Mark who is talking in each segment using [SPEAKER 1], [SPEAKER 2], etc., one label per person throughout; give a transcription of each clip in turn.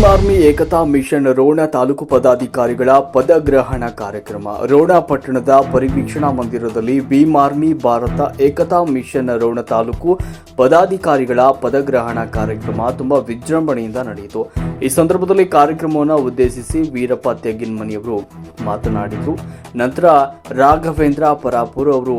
[SPEAKER 1] Bhim Army Ekta mission Ron taluk ಪದಾಧಿಕಾರಿಗಳ ಪದಗ್ರಹಣ ಕಾರ್ಯಕ್ರಮ. ರೋಣ ಪಟ್ಟಣದ ಪರಿವೀಕ್ಷಣಾ ಮಂದಿರದಲ್ಲಿ ಭೀಮ್ ಆರ್ಮಿ ಭಾರತ ಏಕತಾ ಮಿಷನ್ ರೋಣ ತಾಲೂಕು ಪದಾಧಿಕಾರಿಗಳ ಪದಗ್ರಹಣ ಕಾರ್ಯಕ್ರಮ ತುಂಬಾ ವಿಜೃಂಭಣೆಯಿಂದ ನಡೆಯಿತು. ಈ ಸಂದರ್ಭದಲ್ಲಿ ಕಾರ್ಯಕ್ರಮವನ್ನು ಉದ್ದೇಶಿಸಿ ವೀರಪ್ಪ ತೆಗ್ಗಿನಮನಿಯವರು ಮಾತನಾಡಿದರು. ನಂತರ ರಾಘವೇಂದ್ರ ಪರಾಪುರ್ ಅವರು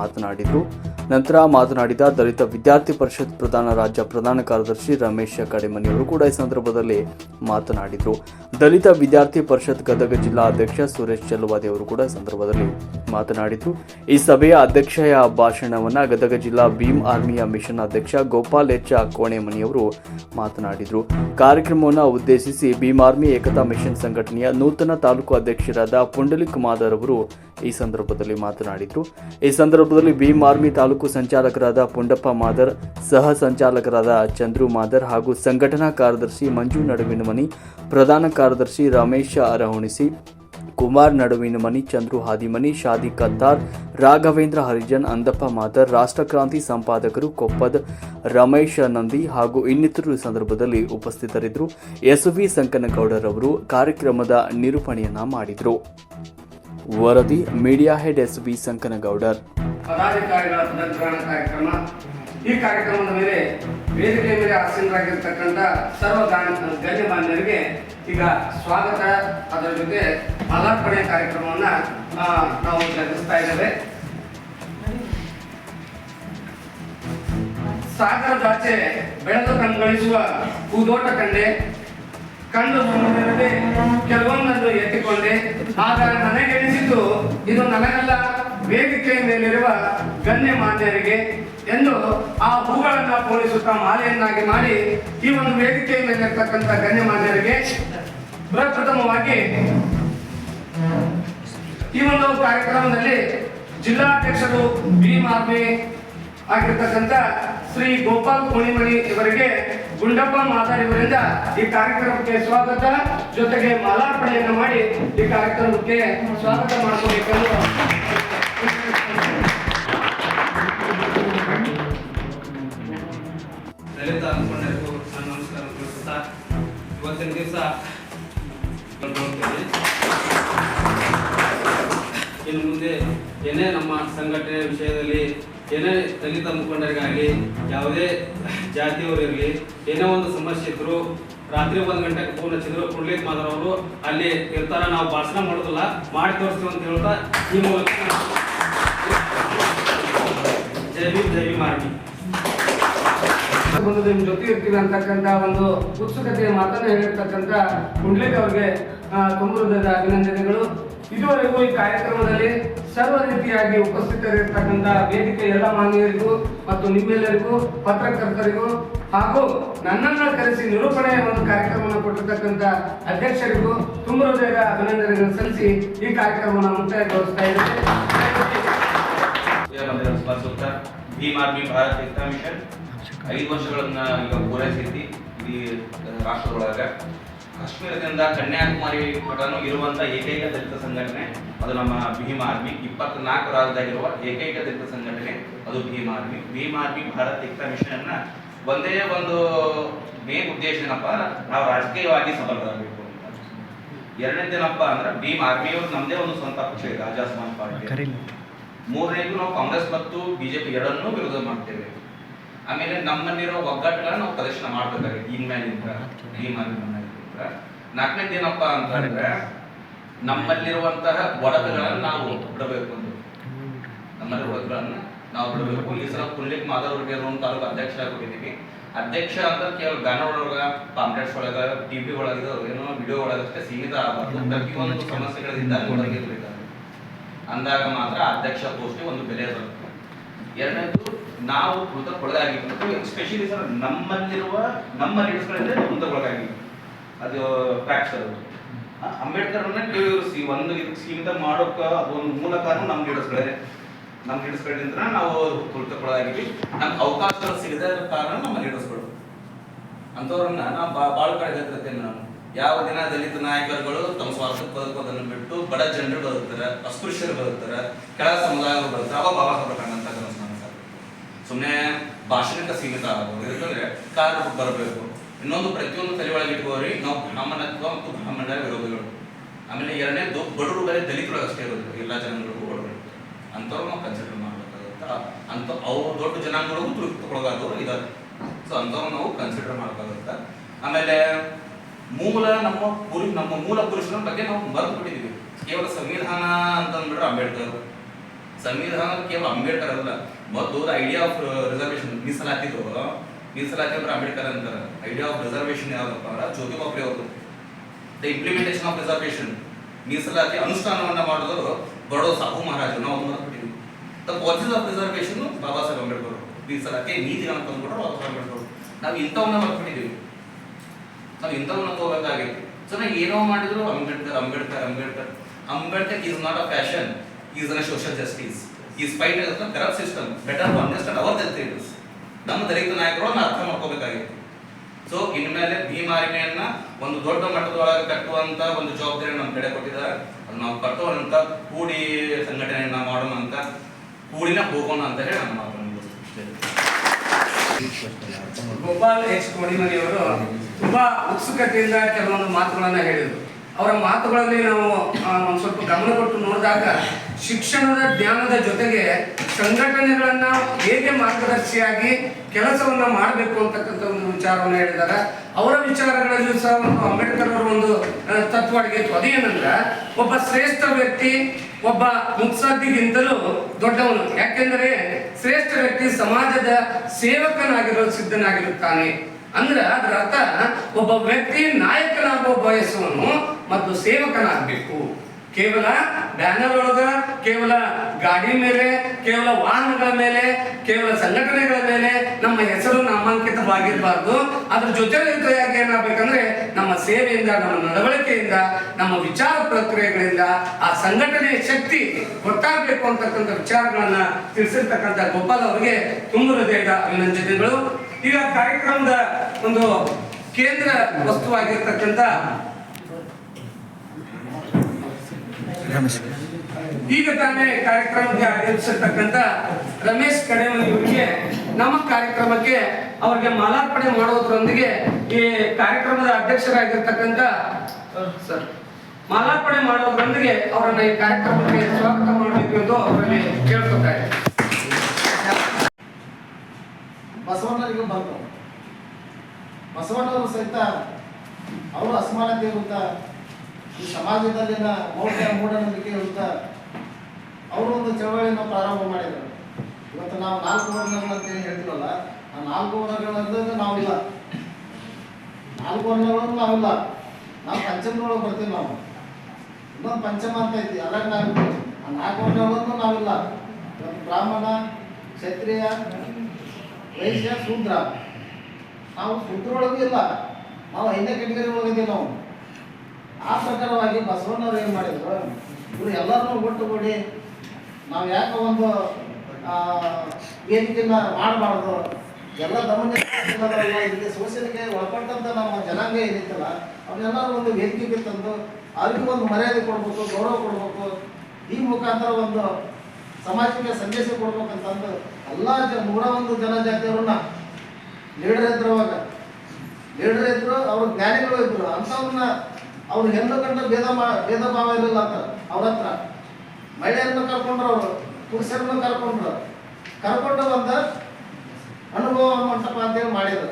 [SPEAKER 1] ಮಾತನಾಡಿದರು. ನಂತರ ಮಾತನಾಡಿದ ದಲಿತ ವಿದ್ಯಾರ್ಥಿ ಪರಿಷತ್ ಪ್ರಧಾನ ರಾಜ್ಯ ಪ್ರಧಾನ ಕಾರ್ಯದರ್ಶಿ ರಮೇಶ್ ಕಡೆಮನಿಯವರು ಕೂಡ ಈ ಸಂದರ್ಭದಲ್ಲಿ ಮಾತನಾಡಿದರು. ದಲಿತ ವಿದ್ಯಾರ್ಥಿ ಪರಿಷತ್ ಗದಗ ಜಿಲ್ಲಾ ಅಧ್ಯಕ್ಷ ಸುರೇಶ್ ಚಲವಾದಿ ಅವರು ಕೂಡ ಸಂದರ್ಭದಲ್ಲಿ ಮಾತನಾಡಿದರು ಈ ಸಭೆಯ ಅಧ್ಯಕ್ಷೆಯ ಭಾಷಣವನ್ನು ಗದಗ ಜಿಲ್ಲಾ ಭೀಮ್ ಆರ್ಮಿಯ ಮಿಷನ್ ಅಧ್ಯಕ್ಷ ಗೋಪಾಲ್ ಎಚ್ ಕೋಣೆಮನಿಯವರು ಮಾತನಾಡಿದರು. ಕಾರ್ಯಕ್ರಮವನ್ನು ಉದ್ದೇಶಿಸಿ ಭೀಮ್ ಆರ್ಮಿ ಏಕತಾ ಮಿಷನ್ ಸಂಘಟನೆಯ ನೂತನ ತಾಲೂಕು ಅಧ್ಯಕ್ಷರಾದ ಪುಂಡಲಿಕ್ ಮಾದರ್ ಅವರು ಈ ಸಂದರ್ಭದಲ್ಲಿ ಮಾತನಾಡಿದರು. ಈ ಸಂದರ್ಭದಲ್ಲಿ ಭೀಮ್ ಆರ್ಮಿ ತಾಲೂಕು ಸಂಚಾಲಕರಾದ ಪುಂಡಪ್ಪ ಮಾದರ್, ಸಹ ಸಂಚಾಲಕರಾದ ಚಂದ್ರು ಮಾದರ್ ಹಾಗೂ ಸಂಘಟನಾ ಕಾರ್ಯದರ್ಶಿ ಮಂಜು ನಡುವಿನಮನಿ, ಪ್ರಧಾನ ಕಾರ್ಯದರ್ಶಿ ರಮೇಶ ಅರಹುಣಿಸಿ, ಕುಮಾರ್ ನಡುವಿನ ಮನಿ ಚಂದ್ರು ಹಾದಿಮನಿ, ಶಾದಿ ಕತ್ತಾರ್ ರಾಘವೇಂದ್ರ ಹರಿಜನ್, ಅಂದಪ್ಪ ಮಾತರ್ ರಾಷ್ಟ್ರಕ್ರಾಂತಿ ಸಂಪಾದಕರು ಕೊಪ್ಪದ ರಮೇಶ ನಂದಿ ಹಾಗೂ ಇನ್ನಿತರರು ಸಂದರ್ಭದಲ್ಲಿ ಉಪಸ್ಥಿತರಿದ್ದರು. ಎಸ್ವಿ ಸಂಕನಗೌಡರವರು ಕಾರ್ಯಕ್ರಮದ ನಿರೂಪಣೆಯನ್ನ ಮಾಡಿದರು. ವರದಿ, ಮೀಡಿಯಾ ಹೆಡ್ ಸಂಕನಗೌಡರ್.
[SPEAKER 2] ಪದಾಧಿಕಾರಿಗಳ ಪದಗ್ರಹಣ ಕಾರ್ಯಕ್ರಮ. ಈ ಕಾರ್ಯಕ್ರಮದ ಮೇಲೆ ಮೇಲೆ ಆಸೀನರಾಗಿರ್ತಕ್ಕಂಥ ಸರ್ವ ಈಗ ಸ್ವಾಗತ. ಅದರ ಜೊತೆ ಮಾಲಾರ್ಪಣೆ ಕಾರ್ಯಕ್ರಮವನ್ನ ನಾವು ಜರುಗಿಸ್ತಾ ಇದ್ದೇವೆ. ಸಾಗರದಾಚೆ ಬೆಳೆದು ಕಂಗೊಳಿಸುವ ಹೂದೋಟ ಕಂಡೆ. ಕಂಡು ಬಂದಿರದೆ ಕೆಲವೊಂದನ್ನು ಎತ್ತಿಕೊಂಡೆ. ಆಗ ನನಗೆನಿಸಿದ್ದು ಇದು ನನಗಲ್ಲ, ವೇದಿಕೆಯ ಮೇಲಿರುವ ಗಣ್ಯ ಮಾನ್ಯರಿಗೆ ಎಂದು ಆ ಹೂಗಳನ್ನ ಪೋಲಿಸುತ್ತ ಮಾಲೆಯನ್ನಾಗಿ ಮಾಡಿ ಈ ಒಂದು ವೇದಿಕೆಯ ಗಣ್ಯ ಮಾನ್ಯರಿಗೆ ಪ್ರಪ್ರಥಮವಾಗಿ ಈ ಒಂದು ಕಾರ್ಯಕ್ರಮದಲ್ಲಿ ಜಿಲ್ಲಾಧ್ಯಕ್ಷರು ಭೀಮ್ ಆರ್ಮಿ ಆಗಿರ್ತಕ್ಕಂಥ ಶ್ರೀ ಗೋಪಾಲ್ ಕೋಣಿಮಣಿ ಇವರಿಗೆ ಗುಂಡಪ್ಪ ಮಾತಾಡಿ ಇವರಿಂದ ಈ ಕಾರ್ಯಕ್ರಮಕ್ಕೆ ಸ್ವಾಗತ. ಜೊತೆಗೆ ಮಾಲಾರ್ಪಣೆಯನ್ನು ಮಾಡಿ ಈ ಕಾರ್ಯಕ್ರಮಕ್ಕೆ ಸ್ವಾಗತ ಮಾಡಿಕೊಳ್ಬೇಕೆಂದು
[SPEAKER 3] ಮುಖಂಡರಿಗೂ ನಾನು ನಮಸ್ಕಾರ ಇವತ್ತಿನ ದಿವಸ ಇನ್ನು ಮುಂದೆ ಏನೇ ನಮ್ಮ ಸಂಘಟನೆ ವಿಷಯದಲ್ಲಿ ಏನೇ ದಲಿತ ಮುಖಂಡರಿಗಾಗಲಿ ಯಾವುದೇ ಜಾತಿಯವರಿರಲಿ ಏನೇ ಒಂದು ಸಮಸ್ಯೆ ಇದ್ರು ರಾತ್ರಿ ಒಂದು ಗಂಟೆಗೆ ಫೋನ್ ಹಚ್ಚಿದ್ರು ಪುಂಡ್ಲಿಕ್ ಮಾದರವರು ಅಲ್ಲಿ ಇರ್ತಾರ ನಾವು ಭಾಷಣ ಮಾಡೋದಿಲ್ಲ ಮಾಡಿ ತೋರಿಸ್ತೀವಿ ಅಂತ ಹೇಳ್ತಾ ಈ ಮೂಲಕ ಜೈ ಭೀಮ್ ಜೈ ಭೀಮ್ ಆರ್ಮಿ.
[SPEAKER 2] ಬಂದು ನಿಮ್ಮ ಜೊತೆ ಇರ್ತೀವಿ ಅಂತಕ್ಕಂಥ ಒಂದು ಉತ್ಸುಕತೆಯ ಮಾತನ್ನು ಹೇಳಿರ್ತಕ್ಕಂಥ ಕುಂಡ್ಲಿಕ್ ಅವ್ರಿಗೆ ಆ, ತುಂಬ ಹೃದಯದ ಅಭಿನಂದನೆಗಳು. ಇದುವರೆಗೂ ಈ ಕಾರ್ಯಕ್ರಮದಲ್ಲಿ ಸರ್ವ ರೀತಿಯಾಗಿ ಉಪಸ್ಥಿತರಿರ್ತಕ್ಕಂಥ ವೇದಿಕೆ ಎಲ್ಲ ಮಾನ್ಯರಿಗೂ ಮತ್ತು ನಿಮ್ಮೆಲ್ಲರಿಗೂ ಪತ್ರಕರ್ತರಿಗೂ ಹಾಗೂ ನನ್ನನ್ನ ಕರೆಸಿ ನಿರೂಪಣೆಯ ಒಂದು ಕಾರ್ಯಕ್ರಮವನ್ನು ಕೊಟ್ಟಿರ್ತಕ್ಕಂಥ ಅಧ್ಯಕ್ಷರಿಗೂ ತುಂಬ ಹೃದಯದ ಅಭಿನಂದನೆಗಳನ್ನು ಸಲ್ಲಿಸಿ ಈ ಕಾರ್ಯಕ್ರಮವನ್ನು ಮುಕ್ತಾಯಗೊಳಿಸ್ತಾ ಇದ್ದೇನೆ.
[SPEAKER 4] ಭೀಮ್ ಆರ್ಮಿ ಭಾರತ್ ಐದು ವರ್ಷಗಳನ್ನ ಈಗ ಪೂರೈಸೈತಿ ಇಡೀ ರಾಷ್ಟ್ರದೊಳಗ. ಕಾಶ್ಮೀರದಿಂದ ಕನ್ಯಾಕುಮಾರಿ ಮಠನು ಇರುವಂತ ಏಕೈಕ ದಲಿತ ಸಂಘಟನೆ ಅದು ನಮ್ಮ ಭೀಮ್ ಆರ್ಮಿ. ಇಪ್ಪತ್ನಾಲ್ಕು ರಾಜ್ಯದಾಗಿರುವ ಏಕೈಕ ದಲಿತ ಸಂಘಟನೆ ಅದು Bhim Army. Bhim Army Bharat Ekta Mission ಅನ್ನ ಒಂದೇ ಒಂದು ಮೇನ್ ಉದ್ದೇಶ ಏನಪ್ಪ? ನಾವು ರಾಜಕೀಯವಾಗಿ ಸಫಲರಾಗಬೇಕು ಅಂತ. ಎರಡನೇದೇನಪ್ಪ ಅಂದ್ರೆ ಭೀಮ್ ಆರ್ಮಿಯವರು ನಮ್ದೇ ಒಂದು ಸ್ವಂತ ಪಕ್ಷ ಇದೆ ಪಾರ್ಟಿ ಮೂರನೇದು ನಾವು ಕಾಂಗ್ರೆಸ್ ಮತ್ತು ಬಿಜೆಪಿ ಎರಡನ್ನೂ ವಿರೋಧ ಮಾಡ್ತೇವೆ. ಆಮೇಲೆ ನಮ್ಮಲ್ಲಿರೋ ಒಗ್ಗಟ್ಟುಗಳನ್ನ ನಾವು ಪ್ರದರ್ಶನ ಮಾಡ್ಬೇಕ ಈ ಮೇಲೆ ಈ ಮಾಧ್ಯಮದಿಂದ ನಾಲ್ಕನೇದು ಏನಪ್ಪಾ ಅಂತಂದ್ರೆ, ನಮ್ಮಲ್ಲಿರುವಂತಹ ಒಡಕುಗಳನ್ನ ನಾವು ಬಿಡಬೇಕು ಅಂತ. ನಮ್ಮಲ್ಲಿ ಒಡಕುಗಳನ್ನ ನಾವು ಬಿಡಬೇಕು. ಈ ಸಲ ಅವ್ರಿಗೆ ಒಂದು ತಾಲೂಕು ಅಧ್ಯಕ್ಷ ಆಗಿಬಿಟ್ಟಿದ್ದೀವಿ ಅಧ್ಯಕ್ಷ ಅಂತ ಕೇವಲ ಗಾನ ಒಳಗ, ಪಾಂಪ್ಲೆಟ್ಸ್ ಒಳಗ, ಟಿವಿ ಒಳಗ ಏನೋ ವಿಡಿಯೋ ಒಳಗಷ್ಟೇ ಸೀಮಿತ ಆಗಬಾರ್ದು. ಪ್ರತಿಯೊಂದು ಸಮಸ್ಯೆಗಳಿಂದ ಹೊರಗಿರ್ಬೇಕಾಗುತ್ತೆ ಅಂದಾಗ ಮಾತ್ರ ಅಧ್ಯಕ್ಷ ಪೋಸ್ಟ್ಗೆ ಒಂದು ಬೆಲೆ ಬರುತ್ತೆ. ಎರಡನೇದು ನಾವು ಕೃತಕ್ಕೊಳಗಾಗಿರ್ಬೇಕು ಎಸ್ಪೆಷಲಿ ಸರ್ ನಮ್ಮಲ್ಲಿರುವ, ನಮ್ಮ ಲೀಡರ್ಸ್ಗಳಿಂದ ಕೃತಕ್ಕೊಳಗಾಗಿ ಅದು ಫ್ಯಾಕ್ಟ್ಸ್ ಅದು ಅಂಬೇಡ್ಕರ್ ಸಿ ಒಂದು ಇದಕ್ಕೆ ಸೀಮಿತ ಮಾಡೋಕ ಅದೊಂದು ಮೂಲ ಕಾರಣ ನಮ್ಮ ಲೀಡರ್ಸ್ಗಳೇ ನಮ್ಮ ಲೀಡರ್ಸ್ಗಳಿಂದ ನಾವು ಕೃತಕ್ಕೊಳಗಾಗಿವಿ ನಮ್ಗೆ ಅವಕಾಶಗಳು ಸಿಗದ ಕಾರಣ ನಮ್ಮ ಲೀಡರ್ಸ್ಗಳು ಅಂಥವ್ರನ್ನ ನಾವು ಭಾಳ ಕಡೆ ನಾನು ಯಾವ ದಿನ ದಲಿತ ನಾಯಕರುಗಳು ತಮ್ಮ ಸ್ವಾರ್ಥಕ್ಕೆ ಬದುಕೋದನ್ನು ಬಿಟ್ಟು ಬಡ ಜನರು ಬದುಕ್ತಾರೆ, ಅಸ್ಪೃಶ್ಯರು ಬದುಕ್ತಾರೆ, ಕೆಳ ಸಮುದಾಯಗಳು ಬದುಕ್ತಾರೆ, ಅವಾಗ ಬಾಬಾ ಸಾಹೇಬ್ ಸುಮ್ಮನೆ ಭಾಷಣಕ್ಕೆ ಸೀಮಿತ ಆಗಬಹುದು ಯಾಕಂದ್ರೆ ಕಾರಣ ಬರಬೇಕು. ಇನ್ನೊಂದು ಪ್ರತಿಯೊಂದು ತಲೆ ಒಳಗೆ ಇಟ್ಕೋರಿ, ನಾವು ಬ್ರಾಹ್ಮಣತ್ವ ಮತ್ತು ಬ್ರಾಹ್ಮಣರ ವಿರೋಧಿಗಳು. ಆಮೇಲೆ ಎರಡನೇದು, ಬಡವರು ಬೇರೆ ದಲಿತರೊಳಗೆ ಅಷ್ಟೇ ಇರೋದು, ಎಲ್ಲ ಜನಾಂಗಗಳಿಗೂ ಒಳಗಡೆ ಅಂಥವ್ರು ನಾವು ಕನ್ಸಿಡರ್ ಮಾಡಬೇಕಾಗುತ್ತೆ? ಅಂತ ಅವ್ರು ದೊಡ್ಡ ಜನಾಂಗಗಳಿಗೂ ತುಳಿತಕ್ಕೊಳಗಾದವರು ಇದ್ದಾರೆ ಸೊ ಅಂಥವ್ರು ನಾವು ಕನ್ಸಿಡರ್ ಮಾಡಬೇಕಾಗುತ್ತೆ? ಆಮೇಲೆ ಮೂಲ ನಮ್ಮ ಪುರು ನಮ್ಮ ಮೂಲ ಪುರುಷರ ಬಗ್ಗೆ ನಾವು ಮರೆತು ಬಿಟ್ಟಿದ್ದೀವಿ ಕೇವಲ ಸಂವಿಧಾನ ಅಂತಂದ್ಬಿಟ್ರೆ ಅಂಬೇಡ್ಕರ್. ಸಂವಿಧಾನ ಕೇವಲ ಅಂಬೇಡ್ಕರ್ ಅಲ್ಲ. ಮೊದಲು ಐಡಿಯಾ ಆಫ್ ರಿಸರ್ವೇಶನ್ ಮೀಸಲಾತಿದ್ರು ಮೀಸಲಾತಿ ಅಂದ್ರೆ ಅಂಬೇಡ್ಕರ್ ಅಂತಾರೆ. ಐಡಿಯಾ ಆಫ್ ರಿಸರ್ವೇಶನ್ ಯಾವ್ದಪ್ಪ ಅಂದ್ರೆ ಜ್ಯೋತಿ ಬಾಪ್ರೆ ಅವರು ದ ಇಂಪ್ಲಿಮೆಂಟೇಷನ್ ಆಫ್ ರಿಸರ್ವೇಶನ್ ಮೀಸಲಾತಿ ಅನುಷ್ಠಾನವನ್ನ ಮಾಡಿದವರು ಬಡೋ ಸಾಹು ಮಹಾರಾಜರು. ನಾವು ಅದನ್ನ the policies of reservation Baba Saheb Ambedkar ಮೀಸಲಾತಿ ನೀತಿಗಳನ್ನ ತಂದ್ಬಿಟ್ರು ಬಾಬಾ ಸಾಹೇಬ್ ಅಂಬೇಡ್ಕರ್ ನಾವು ಇಂಥವನ್ನ ಮಾಡ್ಕೊಂಡಿದ್ದೀವಿ. ನಾವು ಇಂಥವನ್ನ ತಗೋಬೇಕಾಗಿತ್ತು ಸೊ ನಾವು ಏನೋ ಮಾಡಿದ್ರು Ambedkar Ambedkar Ambedkar. Ambedkar is not a fashion is a social justice is spite corrupt system better to understand our Dalits ನಮ್ಮ ದಲಿತ ನಾಯಕರು ಅರ್ಥ ಮಾಡ್ಕೋಬೇಕಾಗಿತ್ತು. ಸೊ ಇನ್ಮೇಲೆ ಭೀಮಾರಿಮೆಯನ್ನ ಒಂದು ದೊಡ್ಡ ಮಟ್ಟದೊಳಗೆ ಕಟ್ಟುವಂತ ಒಂದು ಜವಾಬ್ದಾರಿ ನಮ್ಮ ಕಡೆ ಕೊಟ್ಟಿದ್ದಾರೆ. ಅದು ನಾವು ಕಟ್ಟುವಂತ ಕೂಡಿ ಸಂಘಟನೆಯನ್ನ ಮಾಡೋಣ ಅಂತ, ಕೂಡಿನ ಹೋಗೋಣ ಅಂತ ಹೇಳಿ ನಮ್ಮ ಮುಗಿಸ್ತೇನೆ.
[SPEAKER 2] ಗೋಪಾಲ್ ಎಚ್ ಕೋಡಿಮರಿ ಅವರು ತುಂಬಾ ಉತ್ಸುಕತೆಯಿಂದ ಕೆಲವೊಂದು ಮಾತುಗಳನ್ನ ಹೇಳಿದರು. ಅವರ ಮಾತುಗಳಲ್ಲಿ ನಾವು ಸ್ವಲ್ಪ ಗಮನ ಕೊಟ್ಟು ನೋಡಿದಾಗ ಶಿಕ್ಷಣದ ಜ್ಞಾನದ ಜೊತೆಗೆ ಸಂಘಟನೆಗಳನ್ನ ಹೇಗೆ ಮಾರ್ಗದರ್ಶಿಯಾಗಿ ಕೆಲಸವನ್ನ ಮಾಡಬೇಕು ಅಂತಕ್ಕಂಥ ಒಂದು ವಿಚಾರವನ್ನ ಹೇಳಿದ್ದಾರೆ. ಅವರ ವಿಚಾರಗಳಲ್ಲಿ ಸಹ ಒಂದು ಅಂಬೇಡ್ಕರ್ ಅವರ ಒಂದು ಆ, ತತ್ವ ಅಡಗಿತ್ತು ಅದೇನಂದ್ರೆ ಒಬ್ಬ ಶ್ರೇಷ್ಠ ವ್ಯಕ್ತಿ ಒಬ್ಬ ಮುತ್ಸದ್ದಿಗಿಂತಲೂ ದೊಡ್ಡವನು. ಯಾಕೆಂದರೆ ಶ್ರೇಷ್ಠ ವ್ಯಕ್ತಿ ಸಮಾಜದ ಸೇವಕನಾಗಿರೋ ಸಿದ್ಧನಾಗಿರುತ್ತಾನೆ. ಅಂದ್ರೆ ಅದರ ಅರ್ಥ ಒಬ್ಬ ವ್ಯಕ್ತಿ ನಾಯಕನಾಗುವ ಬಯಸುವನು ಮತ್ತು ಸೇವಕನಾಗಬೇಕು. ಕೇವಲ ಬ್ಯಾನರ್ ಒಳಗ ಕೇವಲ ಗಾಡಿ ಮೇಲೆ, ಕೇವಲ ವಾಹನಗಳ ಮೇಲೆ, ಕೇವಲ ಸಂಘಟನೆಗಳ ಮೇಲೆ ನಮ್ಮ ಹೆಸರು ನಾಮಾಂಕಿತವಾಗಿರಬಾರ್ದು. ಅದ್ರ ಜೊತೆ ಜೊತೆಯಾಗಿ ಏನಾಗಬೇಕಂದ್ರೆ ನಮ್ಮ ಸೇವೆಯಿಂದ, ನಮ್ಮ ನಡವಳಿಕೆಯಿಂದ, ನಮ್ಮ ವಿಚಾರ ಪ್ರಕ್ರಿಯೆಗಳಿಂದ ಆ ಸಂಘಟನೆಯ ಶಕ್ತಿ ಗೊತ್ತಾಗಬೇಕು ಅಂತಕ್ಕಂಥ ವಿಚಾರಗಳನ್ನ ತಿಳಿಸಿರ್ತಕ್ಕಂಥ ಗೋಪಾಲ್ ಅವರಿಗೆ ತುಂಬ ಹೃದಯದ ಅಭಿನಂದನೆಗಳು. ಈಗ ಕಾರ್ಯಕ್ರಮದ ಒಂದು ಕೇಂದ್ರ ವಸ್ತುವಾಗಿರ್ತಕ್ಕಂಥ ಈಗ ತಾನೇ ಕಾರ್ಯಕ್ರಮಕ್ಕೆ ಆಗಮಿಸಿರ್ತಕ್ಕಂಥ ರಮೇಶ್ ಕಡೆಮನಿ ಇವರಿಗೆ ನಮ್ಮ ಕಾರ್ಯಕ್ರಮಕ್ಕೆ ಅವರಿಗೆ ಮಾಲಾರ್ಪಣೆ ಮಾಡೋದ್ರೊಂದಿಗೆ ಈ ಕಾರ್ಯಕ್ರಮದ ಅಧ್ಯಕ್ಷರಾಗಿರ್ತಕ್ಕಂಥ ಸರ್ ಮಾಲಾರ್ಪಣೆ ಮಾಡೋದ್ರೊಂದಿಗೆ ಅವರನ್ನ ಈ ಕಾರ್ಯಕ್ರಮಕ್ಕೆ ಸ್ವಾಗತ ಮಾಡಬೇಕು ಎಂದು ಅವರಲ್ಲಿ ಕೇಳ್ಕೊತಾರೆ.
[SPEAKER 5] ಬಸವಣ್ಣರಿಗೂ ಬಂತು ಬಸವಣ್ಣವರು ಸಹಿತ ಅವರು ಅಸಮಾನತೆ ಇರುತ್ತ ಈ ಸಮಾಜದಲ್ಲಿನ ಮೌಢ್ಯ ಮೂಢನಂಬಿಕೆ ಅಂತ ಅವರು ಒಂದು ಚಳವಳಿಯನ್ನು ಪ್ರಾರಂಭ ಮಾಡಿದರು. ಇವತ್ತು ನಾವು ನಾಲ್ಕು ವರ್ಣಗಳು ಅಂತ ಏನು ಹೇಳ್ತೀವಲ್ಲ, ಆ ನಾಲ್ಕು ವರ್ಣಗಳಂದ್ರೆ ನಾವಿಲ್ಲ. ನಾಲ್ಕು ವರ್ಣಗಳನ್ನು ನಾವಿಲ್ಲ. ನಾವು ಪಂಚಮದೊಳಗೆ ಬರ್ತೀವಿ ನಾವು. ಇನ್ನೊಂದು ಪಂಚಮ ಅಂತ ಐತಿ ಅದ್ರಾಗ ನಾವು ಆ ನಾಲ್ಕು ವರ್ಣಗಳನ್ನು ನಾವಿಲ್ಲ. ಬ್ರಾಹ್ಮಣ, ಕ್ಷತ್ರಿಯ, ವೈಶ್ಯ, ಶೂದ್ರ. ನಾವು ಶೂದ್ರೊಳಗೂ ಇಲ್ಲ. ನಾವು ಐದನೇ ಕೆಟಗರಿ ಒಳಗಿದ್ದೀವಿ ನಾವು. ಆ ಪ್ರಕಾರವಾಗಿ ಬಸವಣ್ಣವ್ರು ಏನು ಮಾಡಿದ್ರು, ಇವರು ಎಲ್ಲರನ್ನೂ ಒಟ್ಟುಗೂಡಿ ನಾವು ಯಾಕೆ ಒಂದು ವೇದಿಕೆನ ಮಾಡಬಾರ್ದು, ಎಲ್ಲ ದಮನ ಇಲ್ಲಿ ಸೋಷಿಯಲ್ಗೆ ಒಳಪಟ್ಟಂತ ನಮ್ಮ ಜನಾಂಗ ಏನಿತ್ತಲ್ಲ ಅವ್ರನ್ನೆಲ್ಲರೂ ಒಂದು ವೇದಿಕೆಗೆ ತಂದು ಅವ್ರಿಗೂ ಒಂದು ಮರ್ಯಾದೆ ಕೊಡ್ಬೇಕು, ಗೌರವ ಕೊಡ್ಬೇಕು, ಈ ಮುಖಾಂತರ ಒಂದು ಸಮಾಜಕ್ಕೆ ಸಂದೇಶ ಕೊಡ್ಬೇಕಂತಂದು ಎಲ್ಲ ಜ, ನೂರ ಒಂದು ಜನಜಾತಿಯವ್ರನ್ನ ಲೀಡರ್ ಇದ್ರು ಅವಾಗ. ಲೀಡರ್ ಇದ್ರು, ಅವ್ರ ಜ್ಞಾನಿಗಳು ಇದ್ರು, ಅಂಥವ್ರನ್ನ ಅವ್ರು ಹೆಣ್ಣು ಗಂಡು ಭೇದ ಮಾ, ಭೇದ ಭಾವ ಇರಲಿಲ್ಲ ಅಂತ ಅವ್ರ ಹತ್ರ. ಮಹಿಳೆಯನ್ನು ಕರ್ಕೊಂಡ್ರು ಅವರು, ಪುರುಷರನ್ನು ಕರ್ಕೊಂಡ್ರು. ಕರ್ಕೊಂಡು ಬಂದ ಅನುಭವ ಮಂಟಪ ಅಂತೇಳಿ ಮಾಡಿದ್ರು.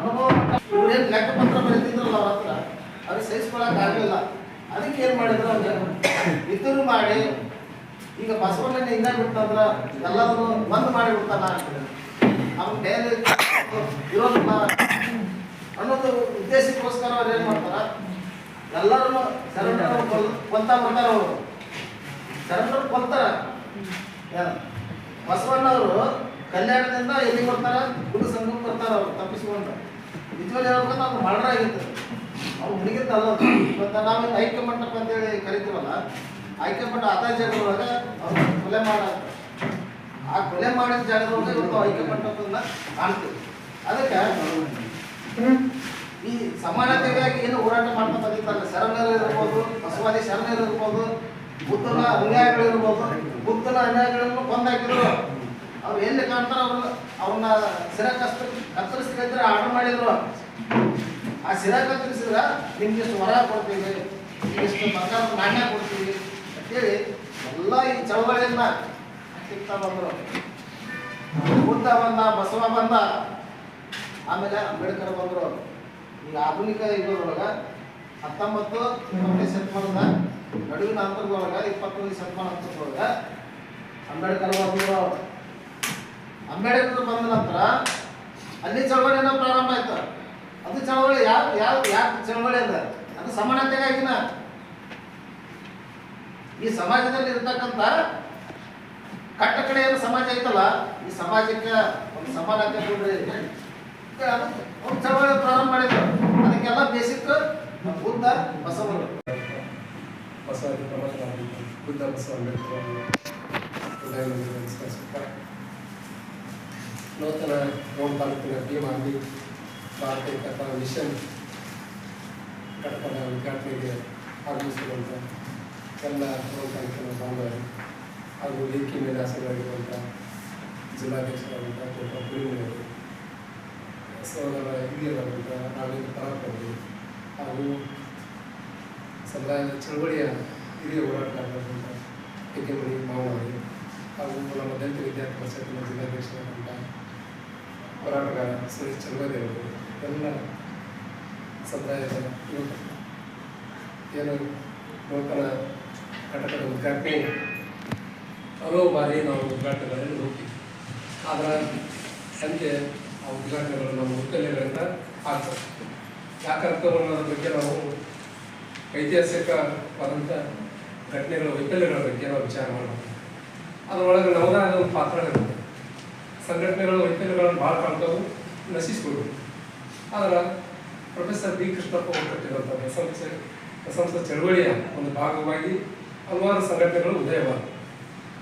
[SPEAKER 5] ಅನುಭವ ಇವ್ರೇನು ಲೆಕ್ಕಪತ್ರ ಬರೀತಿದ್ರಲ್ಲ ಅವ್ರ ಹತ್ರ ಅವ್ರಿಗೆ ಸಹಿಸ್ಕೊಳಕ್ ಆಗಲಿಲ್ಲ. ಅದಕ್ಕೆ ಏನು ಮಾಡಿದ್ರು ಅವ್ರಿಗೆ ಇದ್ರು ಮಾಡಿ, ಈಗ ಬಸವಣ್ಣ ಹಿಂಗ ಬಿಟ್ಟಂದ್ರ ಎಲ್ಲದನ್ನು ಬಂದ್ ಮಾಡಿ ಬಿಡ್ತಾನ ಅವ್ನ ಡೈಲಿ ಇರೋದಿಲ್ಲ. ಅನ್ನೋದು ಉದ್ದೇಶಕ್ಕೋಸ್ಕರ ಅವ್ರು ಏನ್ ಮಾಡ್ತಾರ? ಎಲ್ಲರನ್ನು ಶರಣರು ಕೊಂತ ಬರ್ತಾರ ಅವರು. ಶರಣರು ಕೊಲ್ತಾರ. ಬಸವಣ್ಣವರು ಕಲ್ಯಾಣದಿಂದ ಎಲ್ಲಿ ಬರ್ತಾರ? ಗುರು ಸಂಘಕ್ಕೆ ಬರ್ತಾರ ಅವ್ರು ತಪ್ಪಿಸ್ಕೊಂಡು. ನಿಜವಾಗಿ ಹೇಳ್ಬೇಕಂದ್ರೆ ಅವ್ರು ಮರ್ಡರ್ ಆಗಿತ್ತು ಅವ್ರು ಹುಡುಗಿದ್ದಲ್ಲ ಇವತ್ತು ನಾವು ಐಕ್ಯ ಮಂಟಪ ಅಂತೇಳಿ ಕರಿತೀವಲ್ಲ ಆಯ್ಕೆ ಮಂಟ ಅದ ಜಾಗದೊಳಗ ಅವ್ರು ಕೊಲೆ ಮಾಡ ಆ ಕೊಲೆ ಮಾಡಿದ ಜಾಗದೊಳಗೆ ಇವತ್ತು ಐಕ್ಯ ಮಂಟಪದಿಂದ ಕಾಣ್ತೀವಿ. ಅದಕ್ಕೆ ಈ ಸಮಾನತೆಗಾಗಿ ಏನು ಹೋರಾಟ ಮಾಡ್ತಾ ಬಂದಿರ್ತಾರೆ ಶರಣರು ಇರ್ಬೋದು, ಬಸವಾದಿ ಶರಣರು ಇರ್ಬೋದು, ಬುದ್ಧನ ಅನ್ಯಾಯಗಳು ಇರ್ಬೋದು, ಬುದ್ಧನ ಅನ್ಯಾಯಗಳನ್ನು ಕೊಂದಾಕಿದ್ರು. ಅವ್ರು ಎಲ್ಲಿ ಕಾಣ್ತಾರ ಅವ್ರನ್ನ ಅವ್ರನ್ನ ಸಿರ ಕಷ್ಟ ಕತ್ತರಿಸ್ತಿದ್ರೆ ಆರ್ಡರ್ ಮಾಡಿದ್ರು. ಆ ಸಿರ ಕತ್ತರಿಸಿದ್ರೆ ನಿಮ್ಗೆ ಸ್ವರ ವರ ಕೊಡ್ತೀವಿ ಇಷ್ಟು ಬಂಗಾರದ ನಾಣ್ಯ ಕೊಡ್ತೀವಿ ಅಂತೇಳಿ ಎಲ್ಲ ಈ ಚಳವಳಿಯನ್ನ ಸಿಗ್ತಾ ಬಂದರು ಬುದ್ಧ ಬಂದ, ಬಸವ ಬಂದ, ಆಮೇಲೆ ಅಂಬೇಡ್ಕರ್ ಬಂದರು ಈಗ ಆಧುನಿಕ ಯುಗದೊಳಗೆ ಹತ್ತೊಂಬತ್ತು ಇಪ್ಪತ್ತನೇ ಶತಮಾನದ ನಡುವಿನ ಅಂತರದೊಳಗೆ ಇಪ್ಪತ್ತೊಂದು ಶತಮಾನ ಅಂತರದೊಳಗೆ ಅಂಬೇಡ್ಕರ್ ಅಂಬೇಡ್ಕರ್ ಬಂದ ನಂತರ ಅಲ್ಲಿ ಚಳವಳಿನ ಪ್ರಾರಂಭ ಆಯ್ತು. ಅದು ಚಳವಳಿ ಯಾವ ಯಾವ, ಯಾಕೆ ಚಳವಳಿ ಅದ? ಅದು ಸಮಾನತೆಗಾಗಿನ. ಈ ಸಮಾಜದಲ್ಲಿ ಇರ್ತಕ್ಕಂಥ ಕಟ್ಟ ಕಡೆಯ ಸಮಾಜ ಐತಲ್ಲ, ಈ ಸಮಾಜಕ್ಕೆ ಒಂದು ಸಮಾನತೆ ಕೊಡ್ರಿ ಒಂದು ಚಳವಳಿ ಪ್ರಾರಂಭ ಮಾಡಿದ್ರು. ಅದಕ್ಕೆಲ್ಲ ಬೇಸಿಕ್ ಬುದ್ಧ ಬಸವರು
[SPEAKER 6] ಬಸವ ಬುದ್ಧ ಬಸವ ಅಂಬೇಡ್ಕರ್ ನೂತನ ರೋಡ್ ತಾಲೂಕಿನ ಭೀಮಾಂಬಿ ಭಾರತೀಯ ಕಥಾ ಮಿಷನ್ ಕಟ್ಟಡ ಉದ್ಘಾಟನೆಗೆ ಆಗಮಿಸಿರುವಂಥ ಎಲ್ಲ ರೋಡ್ ತಾಲೂಕಿನ ಬಾಂಧವರು ಹಾಗೂ ವೇದಿಕೆ ಮೇಲೆ ಆಸೆಗಳಾಗಿರುವಂಥ ಜಿಲ್ಲಾಧ್ಯಕ್ಷರಾದಂಥ ಪುರಿಮನೆಯವರು ಸಹೋದರ ಹಿರಿಯರಾದಂಥ ನಾವೇನು ಪರಾಕ್ರಮರು ಹಾಗೂ ಸಮುದಾಯದ ಚಳವಳಿಯ ಹಿರಿಯ ಹೋರಾಟಗಾರರಾದಂಥ ಹೆಗ್ಗೆಮಣಿ ಮಾವನವರು ಹಾಗೂ ನಮ್ಮ ದಲಿತ ವಿದ್ಯಾರ್ಥಿ ಪರಿಷತ್ತಿನ ಜಿಲ್ಲಾಧ್ಯಕ್ಷರಾದಂಥ ಹೋರಾಟಗಾರ ಸುರೇಶ್ ಚಳವಳಿ ಅವರು ಎಲ್ಲ ಸಮುದಾಯದ ಯುವಕ ಏನು ನೂತನ ಘಟಕದ ಉದ್ಘಾಟನೆ ಹಲವು ಬಾರಿ ನಾವು ಉದ್ಘಾಟನೆಗಳಲ್ಲಿ ಹೋಗ್ತೀವಿ ಆದರೆ ಸಂಖ್ಯೆ ಆ ಉದ್ಘಾಟನೆಗಳು ನಮ್ಮ ಹುಟ್ಟಲಿರಂತ ಆಗ್ತದೆ. ಯಾಕಂತ ಅನ್ನೋದ್ರ ಬಗ್ಗೆ ನಾವು ಐತಿಹಾಸಿಕವಾದಂಥ ಘಟನೆಗಳ, ವೈಫಲ್ಯಗಳ ಬಗ್ಗೆ ನಾವು ವಿಚಾರ ಮಾಡಬೇಕು. ಅದರೊಳಗೆ ನವದಾನ ಒಂದು ಪಾತ್ರಗಳಿರುತ್ತೆ ಸಂಘಟನೆಗಳ, ವೈಫಲ್ಯಗಳನ್ನು ಭಾಳ ಕಾಣ್ತಾವು ನಶಿಸ್ಬೋದು ಆದ್ರೆ ಪ್ರೊಫೆಸರ್ ಬಿ ಕೃಷ್ಣಪ್ಪ ಅವರು ಕಟ್ಟಿರುವಂಥ ಪ್ರಸಂಸ ಪ್ರಶಂಸ ಚಳವಳಿಯ ಒಂದು ಭಾಗವಾಗಿ ಹಲವಾರು ಸಂಘಟನೆಗಳು ಉದಯವಾದ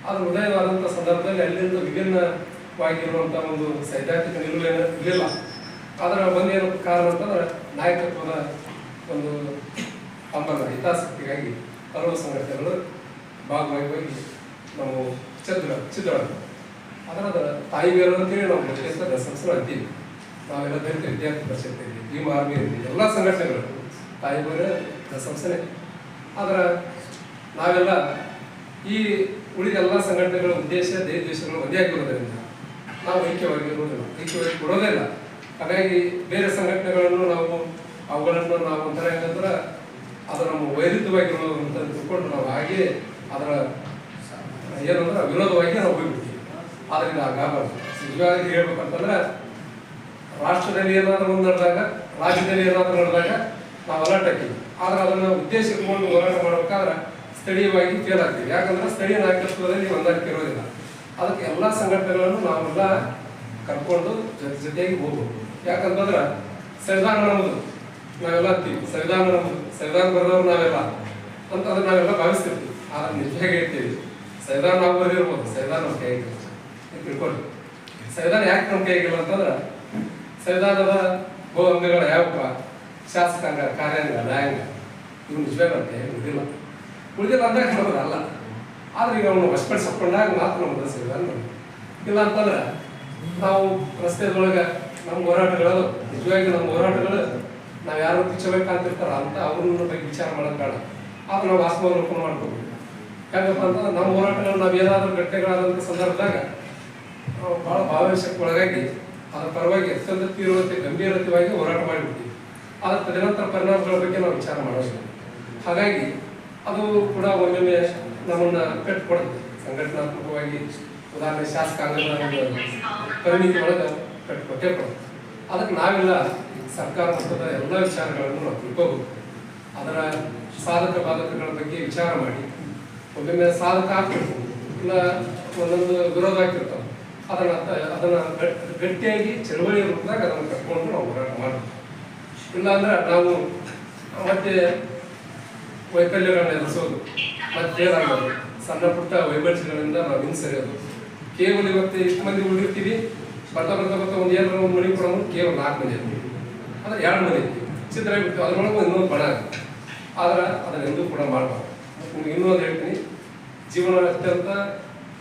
[SPEAKER 6] ಆದ್ರೆ ಉದಯವಾದಂಥ ಸಂದರ್ಭದಲ್ಲಿ ಅಲ್ಲಿಂದ ವಿಭಿನ್ನವಾಗಿರುವಂಥ ಒಂದು ಸೈದ್ಧಾಂತಿಕ ನಿಲುವೇನು ಇರಲಿಲ್ಲ. ಅದರ ಒಂದೇನು ಕಾರಣ ಅಂತಂದ್ರೆ ನಾಯಕತ್ವದ ಒಂದು ಹಂಬಲ ಹಿತಾಸಕ್ತಿಗಾಗಿ ಹಲವು ಸಂಘಟನೆಗಳು ಭಾಗವಾಗಿ ನಾವು ಚದ್ರ ಚಿದ್ರ ಅದರ ತಾಯಿ ಬೇರು ಅಂತೇಳಿ ನಾವು ಪ್ರಚಲಿತ ಸಂಸ್ಕೃತ ಅಂತೀವಿ. ನಾವೆಲ್ಲ ದಲಿತ ವಿದ್ಯಾರ್ಥಿ ಪರಿಷತ್ ಇದ್ದೀವಿ. ಭೀಮ ಆರ್ಮಿ ಇದ್ದೀವಿ. ಎಲ್ಲ ಸಂಘಟನೆಗಳು ತಾಯಿ ಬೇರೆ ಸಂಸ್ಥೆ ಆದ್ರೆ ನಾವೆಲ್ಲ ಈ ಉಳಿದ ಎಲ್ಲ ಸಂಘಟನೆಗಳ ಉದ್ದೇಶ ದೇಶ ದೇಶಗಳು ಒಂದೇ ಆಗಿರೋದ್ರಿಂದ ನಾವು ಐಕ್ಯವಾಗಿ ಇರುವುದಿಲ್ಲ ಐಕ್ಯವಾಗಿ ಕೊಡೋದೇ ಇಲ್ಲ. ಹಾಗಾಗಿ ಬೇರೆ ಸಂಘಟನೆಗಳನ್ನು ನಾವು, ಅವುಗಳನ್ನು ನಾವು ಒಂಥರ ಏನಂದ್ರೆ ಅದು ನಮ್ಮ ವೈರುದ್ಧವಾಗಿರೋದು ಅಂತ ತಿಳ್ಕೊಂಡು ನಾವು ಹಾಗೆ ಅದರ ಏನಂದ್ರೆ ವಿರೋಧವಾಗಿ ನಾವು ಹೋಗ್ಬಿಡ್ತೀವಿ. ಆದ್ರಿಂದ ಆಗಬಾರ್ದು. ನಿಜವಾಗಿ ಹೇಳ್ಬೇಕಂತಂದ್ರೆ ರಾಷ್ಟ್ರದಲ್ಲಿ ಏನಾದರೂ ಒಂದು ನಡೆದಾಗ, ರಾಜ್ಯದಲ್ಲಿ ಏನಾದರೂ ನಡೆದಾಗ ನಾವು ಅಲರ್ಟ್ ಹಾಕಿವಿ ಆದ್ರೆ ಅದನ್ನು ಉದ್ದೇಶ ಇಟ್ಕೊಂಡು ಹೋರಾಟ ಮಾಡ್ಬೇಕಾದ್ರೆ ಸ್ಥಳೀಯವಾಗಿ ಫೇಲ್ ಆಗ್ತೀವಿ. ಯಾಕಂದ್ರೆ ಸ್ಥಳೀಯ ನಾಯಕತ್ವದಲ್ಲಿ ಹೊಂದಾಣಿಕೆ ಇರೋದಿಲ್ಲ. ಅದಕ್ಕೆ ಎಲ್ಲ ಸಂಘಟನೆಗಳನ್ನು ನಾವೆಲ್ಲ ಕರ್ಕೊಂಡು ಜೊತೆ ಜೊತೆಯಾಗಿ ಹೋಗ್ಬೋದು ಯಾಕಂತಂದ್ರೆ ಸಂವಿಧಾನ ನಮ್ಮದು ನಾವೆಲ್ಲ ಅಂತೀವಿ. ಸಂವಿಧಾನ ನಮ್ಮದು ಸಂವಿಧಾನ ಬರೆದವ್ರು ನಾವೆಲ್ಲ ಅಂತ ಅದನ್ನ ನಾವೆಲ್ಲ ಭಾವಿಸ್ತಿರ್ತೀವಿ. ಆದ್ರೆ ನಿಜವಾಗಿ ಹೇಳ್ತೀವಿ? ಸಂವಿಧಾನ ನಾವು ಬರೆದಿರ್ಬೋದು. ಸಂವಿಧಾನ ನಮ್ಮ ಕೈ ತಿಳ್ಕೊಳ್ಳಿ. ಸಂವಿಧಾನ ಯಾಕೆ ನಮ್ಮ ಕೈಗಿಲ್ಲ ಅಂತಂದ್ರೆ ಸಂವಿಧಾನದ ಗೋ ಅಂಗಗಳು ಯಾವಪ್ಪ? ಶಾಸಕಾಂಗ, ಕಾರ್ಯಾಂಗ, ನ್ಯಾಯಾಂಗ ಇವು ಬರ್ತೇವೆ ಕೈಯಾಗಿ ಉಳಿದಿಲ್ಲ. ಉಳಿದಿಲ್ಲ ಅಂದ್ರೆ ಅಲ್ಲ ಆದ್ರೆ ಈಗ ಅವನು ವಶಪಡಿಸಿಕೊಂಡಾಗ ಮಾತ್ರ ನಮ್ಮ ಸಂವಿಧಾನ ಇಲ್ಲ ಇಲ್ಲ ಅಂತಂದ್ರೆ ನಾವು ರಸ್ತೆದೊಳಗೆ ನಮ್ಮ ಹೋರಾಟಗಳು ನಿಜವಾಗಿ ನಮ್ಮ ಹೋರಾಟಗಳು, ನಾವು ಯಾರು ಪಿಚ್ಚವಾಗಿ ಕಾಣ್ತಿರ್ತಾರ ಅಂತ ಅವ್ರನ್ನ ಬಗ್ಗೆ ವಿಚಾರ ಮಾಡೋದು ಬೇಡ. ಆದ್ರೆ ನಾವು ಆತ್ಮಾವಲೋಕನ ಮಾಡ್ಕೋಬೇಕು. ಯಾಕಪ್ಪ ಅಂತಂದ್ರೆ ನಮ್ಮ ಹೋರಾಟಗಳು ನಾವು ಏನಾದರೂ ಘಟನೆಗಳಾದಂಥ ಸಂದರ್ಭದಾಗ, ನಾವು ಭಾಳ ಭಾವೇಶಕ್ಕೆ ಒಳಗಾಗಿ, ಅದರ ಪರವಾಗಿ ಅತ್ಯಂತ ತೀವ್ರತೆ ಗಂಭೀರತೆಯಾಗಿ ಹೋರಾಟ ಮಾಡಿಬಿಡ್ತೀವಿ ಆದ್ರೆ ತದನಂತರ ಪರಿಣಾಮಗಳ ಬಗ್ಗೆ ನಾವು ವಿಚಾರ ಮಾಡೋದಿಲ್ಲ. ಹಾಗಾಗಿ ಅದು ಕೂಡ ಒಮ್ಮೊಮ್ಮೆ ನಮ್ಮನ್ನ ಕಟ್ಟಿಕೊಡುತ್ತೆ ಸಂಘಟನಾತ್ಮಕವಾಗಿ ಉದಾಹರಣೆ ಶಾಸಕಾಂಗದ ಒಂದು ಪರಿಣಿತಿ ಒಳಗೆ ಕಟ್ಟಿಕೊಟ್ಟೇ ಕೊಡುತ್ತೆ ಅದಕ್ಕೆ ನಾವೆಲ್ಲ ಸರ್ಕಾರ ಮಟ್ಟದ ಎಲ್ಲ ವಿಚಾರಗಳನ್ನು ನಾವು ತಿಳ್ಕೋಬೇಕು. ಅದರ ಸಾಧಕ ಬಾಧಕಗಳ ಬಗ್ಗೆ ವಿಚಾರ ಮಾಡಿ ಒಮ್ಮೆ ಸಾಧಕ ಆಗ್ತಿರ್ತವೆ ಇಲ್ಲ ಒಂದೊಂದು ವಿರೋಧ ಆಗ್ತಿರ್ತಾವೆ. ಅದನ್ನ ಅದನ್ನ ಗಟ್- ಗಟ್ಟಿಯಾಗಿ ಚಳವಳಿಯ ರೂಪದಾಗ ಅದನ್ನು ಕಟ್ಕೊಂಡು ನಾವು ಹೋರಾಟ ಮಾಡಬೇಕು. ಇಲ್ಲಾಂದ್ರೆ ನಾವು ಮತ್ತೆ ವೈಫಲ್ಯಗಳನ್ನ ಎದುರಿಸೋದು. ಮತ್ತೆ ಆಗೋದು. ಸಣ್ಣ ಪುಟ್ಟ ವೈಮರ್ಶಗಳಿಂದ ನಾವು ಹಿಂಸರಿಯೋದು ಕೇವಲ ಇವತ್ತು ಎಷ್ಟು ಮಂದಿ ಉಳಿದಿರ್ತೀವಿ. ಬರ್ತಾ ಬರ್ತಾ ಬರ್ತಾ ಒಂದು ಏನಾರ ಒಂದು ಮನೆ ಕೊಡೋದು ಕೇವಲ ನಾಲ್ಕು ಮಂದಿ ಇರ್ತೀವಿ. ಅಂದ್ರೆ ಎರಡು ಮನೆ ಚಿತ್ರ ಬಿಟ್ಟು ಅದ್ರೊಳಗೆ ಇನ್ನೊಂದು ಬಣ ಆಗುತ್ತೆ ಆದ್ರೆ ಅದನ್ನ ಎಂದೂ ಕೂಡ ಮಾಡಬಾರ್ದು. ನಿಮ್ಗೆ ಇನ್ನೂ ಒಂದು ಹೇಳ್ತೀನಿ. ಜೀವನ ಅತ್ಯಂತ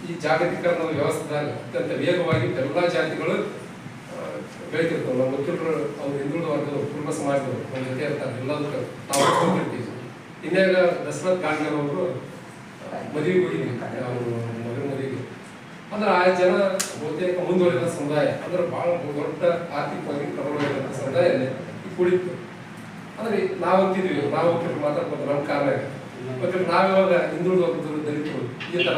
[SPEAKER 6] ಈ ಜಾಗತೀಕರಣದ ವ್ಯವಸ್ಥೆದಾಗ ಅತ್ಯಂತ ವೇಗವಾಗಿ ಎಲ್ಲ ಜಾತಿಗಳು ಬೆಳೀತಿರ್ತವೆ. ನಮ್ಮ ಮುಖ್ಯರು ಅವ್ರು ಹಿಂದುಳಿದ ಕುಟುಂಬ ಸಮಾಜದವರು ನಮ್ಮ ಜೊತೆ ಇರ್ತಾರೆ. ಎಲ್ಲದಕ್ಕೂ ನಾವು ಇನ್ಯಾಗ ದಶರಥ್ ಗಾಂಧಿ ಅವರು ಮದುವೆಗೆ ಹೋಗಿದ್ವಿ. ಅವರು ಮಗನ ಮದುವೆ ಅಂದ್ರೆ ಆ ಜನ ಬಹುತೇಕ ಮುಂದುವರಿದ ಸಮುದಾಯ. ಅಂದ್ರೆ ಬಹಳ ದೊಡ್ಡ ಆರ್ಥಿಕವಾಗಿ ಪ್ರಬಲವಾಗಿರುವಂಥ ಸಮುದಾಯ ಕುಳಿತು ಅಂದ್ರೆ ನಾವು ಅಂತಿದ್ವಿ ನಾವು ವಕೀಲರು ಮಾತಾಡ್ಬೋದು ನಮ್ಮ ಕಾರಣ ಮತ್ತೆ ನಾವು ಇವಾಗ ಹಿಂದುಳಿದ ದಲಿತರು ಈ ತರ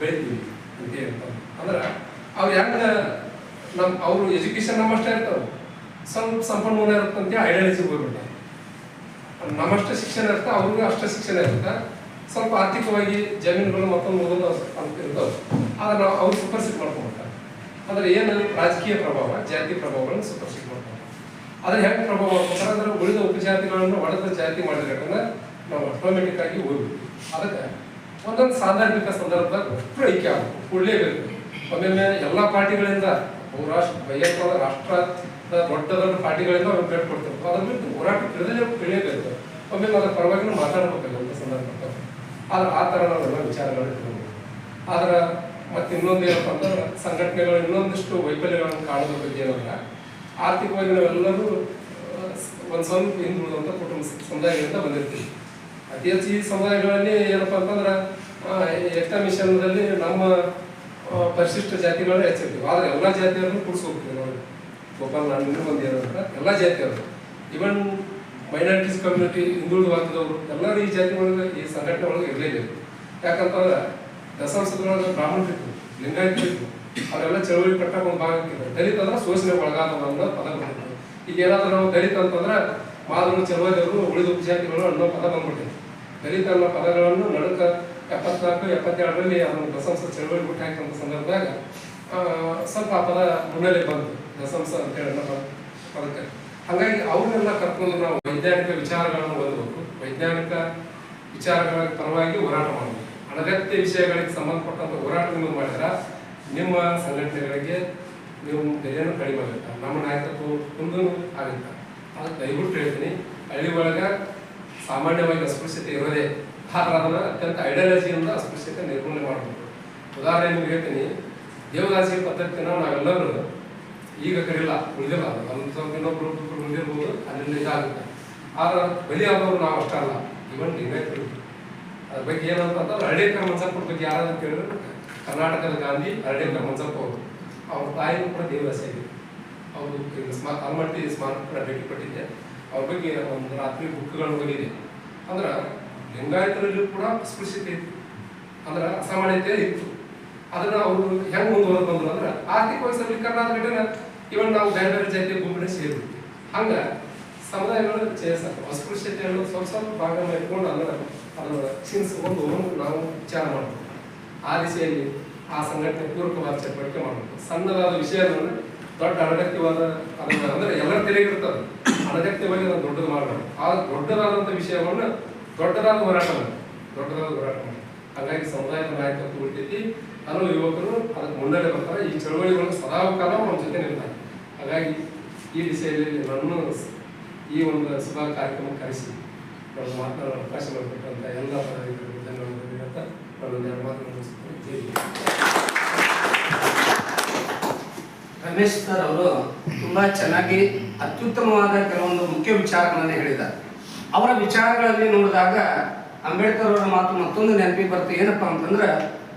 [SPEAKER 6] ಬೆಳಿತೀವಿ ಅಂತ ಹೇಳ್ತಾರೆ. ಅಂದ್ರೆ ಅವ್ರು ಹೆಂಗ ನಮ್, ಅವರು ಎಜುಕೇಶನ್ ನಮ್ಮಷ್ಟೇ ಇರ್ತಾವ ಸ್ವಲ್ಪ ಸಂಪನ್ಮೂಲ ಇರುತ್ತಂತ ಐಡಿಯಾಲಜಿ ಹೋಗ್ಬಿಟ್ಟ ನಮ್ಮಷ್ಟೇ ಶಿಕ್ಷಣ ಇರುತ್ತೆ ಅವ್ರಿಗೂ ಅಷ್ಟೇ ಶಿಕ್ಷಣ ಇರುತ್ತೆ. ಸ್ವಲ್ಪ ಆರ್ಥಿಕವಾಗಿ ಜಮೀನುಗಳು ಮತ್ತೊಂದು ಅಂತ ಇರ್ತಾವೆ. ಆದ್ರೆ ನಾವು ಅವ್ರು ಸೂಪರ್ಸಿಟ್ ಮಾಡ್ಕೊಂಡ್ಬಿಡ್ತಾರೆ ಅಂದ್ರೆ ಏನು ರಾಜಕೀಯ ಪ್ರಭಾವ, ಜಾತಿ ಪ್ರಭಾವಗಳನ್ನು ಸೂಪರ್ಸಿಟ್ ಮಾಡ್ತಾರೆ ಅದ್ರ ಹೆಂಗೆ ಪ್ರಭಾವ ಅಂದ್ರೆ ಉಳಿದ ಉಪಜಾತಿಗಳನ್ನು ಒಡೆದ ಜಾತಿ ಮಾಡಿದ್ರೆ ನಾವು ಆಟೋಮೆಟಿಕ್ ಆಗಿ ಹೋಗ್ಬೇಕು ಅದಕ್ಕೆ ಒಂದೊಂದು ಸಾಂದರ್ಭಿಕ ಸಂದರ್ಭದಾಗ ಅಷ್ಟು ಐಕ್ಯ ಆಗಬೇಕು. ಕೊಡ್ಲೇಬೇಕು ಒಮ್ಮೊಮ್ಮೆ ಎಲ್ಲ ಪಾರ್ಟಿಗಳಿಂದ ರಾಷ್ಟ್ರ ವೈಯಕ್ತಿಕ ರಾಷ್ಟ್ರದ ದೊಡ್ಡ ದೊಡ್ಡ ಪಾರ್ಟಿಗಳಿಂದ ಅವ್ರು ಭೇಟಿ ಕೊಡ್ತಾರೆ. ಅದ್ರ ಬಿಟ್ಟು ಹೋರಾಟ ತಿಳಿದೇ ತಿಳಿಯಬೇಕು. ಆಮೇಲೆ ಅದರ ಪರವಾಗಿ ಮಾತಾಡ್ಬೇಕಲ್ಲ ಅಂತ ಸಂದರ್ಭ. ಆದ್ರೆ ಆ ಥರ ನಾವೆಲ್ಲ ವಿಚಾರಗಳು ಇಟ್ಕೊಂಡು ಆದ್ರೆ ಮತ್ತೆ ಇನ್ನೊಂದು ಏನಪ್ಪ ಅಂದ್ರೆ ಸಂಘಟನೆಗಳು ಇನ್ನೊಂದಿಷ್ಟು ವೈಫಲ್ಯಗಳನ್ನು ಕಾಣೋದ್ರ ಬಗ್ಗೆ ಏನಂದ್ರೆ ಆರ್ಥಿಕವಾಗಿ ನಾವೆಲ್ಲರೂ ಒಂದು ಸ್ವಲ್ಪ ಹಿಂದುಳಿದಂಥ ಕುಟುಂಬ ಸಮುದಾಯಗಳಿಂದ ಬಂದಿರ್ತೀವಿ. ಅತಿ ಹೆಚ್ಚು ಈ ಸಮುದಾಯಗಳಲ್ಲಿ ಏನಪ್ಪ ಅಂತಂದ್ರೆ ಎಕ್ಸಾಮಿಷನ್ ನಮ್ಮ ಪರಿಶಿಷ್ಟ ಜಾತಿಗಳು ಹೆಚ್ಚಿರ್ತೀವಿ ಆದ್ರೆ ಎಲ್ಲ ಜಾತಿಯನ್ನು ನಾವು ಗೋಪಾಲ್ ನಾಡಿನ ಒಂದು ಏನಂದ್ರೆ ಎಲ್ಲ ಜಾತಿಯವರು ಈವನ್ ಮೈನಾರಿಟೀಸ್ ಕಮ್ಯುನಿಟಿ ಹಿಂದುಳಿದ ವರ್ಗದವರು ಎಲ್ಲರೂ ಈ ಜಾತಿ ಒಳಗೆ ಈ ಸಂಘಟನೆ ಒಳಗೆ ಇರಲೇಬೇಕು ಯಾಕಂತಂದ್ರೆ ದಸಂಸದೊಳಗೆ ಬ್ರಾಹ್ಮಣರು ಇತ್ತು ಲಿಂಗಾಯತರು ಇತ್ತು ಅವರೆಲ್ಲ ಚಳವಳಿ ಪಟ್ಟ ಒಂದು ಭಾಗ ದಲಿತ ಅಂದ್ರೆ ಶೋಷಣೆ ಒಳಗಾದ ಅನ್ನೋ ಪದ ಬಂದಿತ್ತು ಈಗ ಏನಾದ್ರೂ ನಾವು ದಲಿತ ಅಂತಂದ್ರೆ ಮಾಧವರು ಚಳವಳಿಯವರು ಉಳಿದ ಉಪಜಾತಿಗಳು ಅನ್ನೋ ಪದ ಬಂದ್ಬಿಟ್ಟಿದೆ. ದಲಿತ ಅನ್ನೋ ಪದಗಳನ್ನು ನಡುಕ ಎಪ್ಪತ್ನಾಲ್ಕು, ಎಪ್ಪತ್ತೆರಡರಲ್ಲಿ ಅದನ್ನು ದಸಂಸ ಚಳವಳಿ ಬಿಟ್ಟು ಹಾಕಿದಂಥ ಸಂದರ್ಭದಾಗ ಸ್ವಲ್ಪ ಆ ಪದ ಮುನ್ನೆಲೆ ಬಂತು. ದಶಾಂಶ ಅಂತ ಹೇಳಿ ಅನ್ನೋ ಪದ- ಹಾಗಾಗಿ ಅವ್ರನ್ನೆಲ್ಲ ಕರ್ಕೊಂಡು ನಾವು ವೈಜ್ಞಾನಿಕ ವಿಚಾರಗಳನ್ನು ಓದಬೇಕು. ವೈಜ್ಞಾನಿಕ ವಿಚಾರಗಳ ಪರವಾಗಿ ಹೋರಾಟ ಮಾಡಬೇಕು. ಅನಗತ್ಯ ವಿಷಯಗಳಿಗೆ ಸಂಬಂಧಪಟ್ಟಂತ ಹೋರಾಟಗಳು ಮಾಡಿದ್ರೆ ನಿಮ್ಮ ಸಂಘಟನೆಗಳಿಗೆ ನೀವು ಬೆಲೆಯನ್ನು ಕಡಿಮೆ ಆಗುತ್ತೆ. ನಮ್ಮ ನಾಯಕತ್ವ ಒಂದು ಆಗುತ್ತೆ. ಅದಕ್ಕೆ ದಯವಿಟ್ಟು ಹೇಳ್ತೀನಿ, ಹಳ್ಳಿ ಒಳಗೆ ಸಾಮಾನ್ಯವಾಗಿ ಅಸ್ಪೃಶ್ಯತೆ ಇರೋದೇ ಆದ್ರೆ ಅದನ್ನ ಅತ್ಯಂತ ಐಡಿಯಾಲಜಿಯಿಂದ ಅಸ್ಪೃಶ್ಯತೆ ನಿರ್ಮೂಲನೆ ಮಾಡಬೇಕು. ಉದಾಹರಣೆ ನಿಮ್ಗೆ ಹೇಳ್ತೀನಿ, ದೇವದಾಸಿ ಪದ್ಧತಿನ ನಾವೆಲ್ಲರೂ ಈಗ ಕರೆಯಲ್ಲ ಉಳಿದಿಲ್ಲ. ಒಂದು ಸ್ವಲ್ಪ ಇನ್ನೊಬ್ರು ಉಳಿದಿರ್ಬೋದು ಅದರಿಂದ ಇದಾಗುತ್ತೆ. ಆದ್ರೆ ಬಲಿಯಾದವರು ನಾವು ಅಷ್ಟಲ್ಲ ಇವನ್ ಲಿಂಗಾಯತರು ಅದ್ರ ಬಗ್ಗೆ ಏನಂತಂದ್ರೆ ಹರ್ಡೇಕರ್ ಮಂಜಪ್ಪರ ಬಗ್ಗೆ ಯಾರಾದ್ರೂ ಕೇಳಿದ್ರೆ ಕರ್ನಾಟಕದ ಗಾಂಧಿ ಹರ್ಡೇಕರ್ ಮನ್ಸಪ್ಪ ಅವರು. ಅವ್ರ ತಾಯಿನೂ ಕೂಡ ದೇವದಾಸ ಇದೆ ಅವರು ಸ್ಮಾ ಸ್ಮಾರಕ ಕೂಡ ಭೇಟಿ ಕೊಟ್ಟಿದ್ದೆ. ಅವ್ರ ಬಗ್ಗೆ ಒಂದು ರಾತ್ರಿ ಬುಕ್ಗಳು ಓದಿದೆ. ಅಂದ್ರೆ ಲಿಂಗಾಯತರಲ್ಲಿ ಕೂಡ ಸ್ಪೃಶ್ಯತೆ ಇತ್ತು. ಅಂದ್ರೆ ಅಸಾಮಾನ್ಯತೆ ಇತ್ತು. ಅದನ್ನ ಅವರು ಹೆಂಗ್ ಮುಂದುವರೆದು ಬಂದ್ರು ಅಂದ್ರೆ ಆರ್ಥಿಕವಾಗಿ ಸಬಲೀಕರಣ ಆದ್ರೆ ಇವನ್ ನಾವು ಬೇರೆ ಬೇರೆ ಜಾತಿಯ ಗುಂಪಿನ ಸೇರ್ಬಿಡ್ತೀವಿ. ಹಂಗ ಸಮುದಾಯಗಳು ಅಸ್ಪೃಶ್ಯತೆಯನ್ನು ಸ್ವಲ್ಪ ಸ್ವಲ್ಪ ಭಾಗ ಇಟ್ಕೊಂಡು ಅದನ್ನ ಅದನ್ನ ಕ್ಷೀಣಿಸ್ಕೊಂಡು ನಾವು ವಿಚಾರ ಮಾಡಬೇಕು. ಆ ದಿಶೆಯಲ್ಲಿ ಆ ಸಂಘಟನೆ ಪೂರಕವಾದ ಚಟುವಟಿಕೆ ಮಾಡಬೇಕು. ಸಣ್ಣದಾದ ವಿಷಯವನ್ನು ದೊಡ್ಡ ಅನಗತ್ಯವಾದ ಅಂದ್ರೆ ಎಲ್ಲರ ತೆರೆಗಿರ್ತದೆ ಅನಗತ್ಯವಾಗಿ ನಾವು ದೊಡ್ಡದು ಮಾಡಬೇಕು. ಆ ದೊಡ್ಡದಾದಂಥ ವಿಷಯವನ್ನು ದೊಡ್ಡದಾದ ಹೋರಾಟ ಮಾಡಿ ದೊಡ್ಡದಾದ ಹೋರಾಟ ಮಾಡಿ ಹಾಗಾಗಿ ಸಮುದಾಯದ ನಾಯಕತ್ವ ಉಳಿತೈತಿ. ಹಲವು ಯುವಕರು ಅದಕ್ಕೆ ಮುನ್ನಡೆ ಬರ್ತಾರೆ. ಈ ಚಳುವಳಿಗಳನ್ನು ಸದಾ ಕಾಲ ನಮ್ಮ ಜೊತೆ ನಿಲ್ತಾರೆ. ಹಾಗಾಗಿ ಈ ದಿಸೆಯಲ್ಲಿ ನನ್ನ ಈ ಒಂದು ಸಭಾ ಕಾರ್ಯಕ್ರಮ ಕರೆಸಿ ನಾನು ಮಾತನಾಡೋ ಅವಕಾಶ ಮಾಡಿಕೊಟ್ಟಂತ ಎಲ್ಲ ಪದಾಧಿಕಾರಿಗಳು ಧನ್ಯವಾದಗಳು ಹೇಳ್ತಾ ನಾನು ಎರಡು ಮಾತನ್ನು ಮುಗಿಸ್ತೀನಿ.
[SPEAKER 2] ರಮೇಶ್ ಸರ್ ಅವರು ತುಂಬಾ ಚೆನ್ನಾಗಿ ಅತ್ಯುತ್ತಮವಾದ ಕೆಲವೊಂದು ಮುಖ್ಯ ವಿಚಾರಗಳನ್ನು ಹೇಳಿದ್ದಾರೆ. ಅವರ ವಿಚಾರಗಳಲ್ಲಿ ನೋಡಿದಾಗ ಅಂಬೇಡ್ಕರ್ ಅವರ ಮಾತು ಮತ್ತೊಂದು ನೆನಪಿಗೆ ಬರುತ್ತೆ. ಏನಪ್ಪಾ ಅಂತಂದ್ರೆ,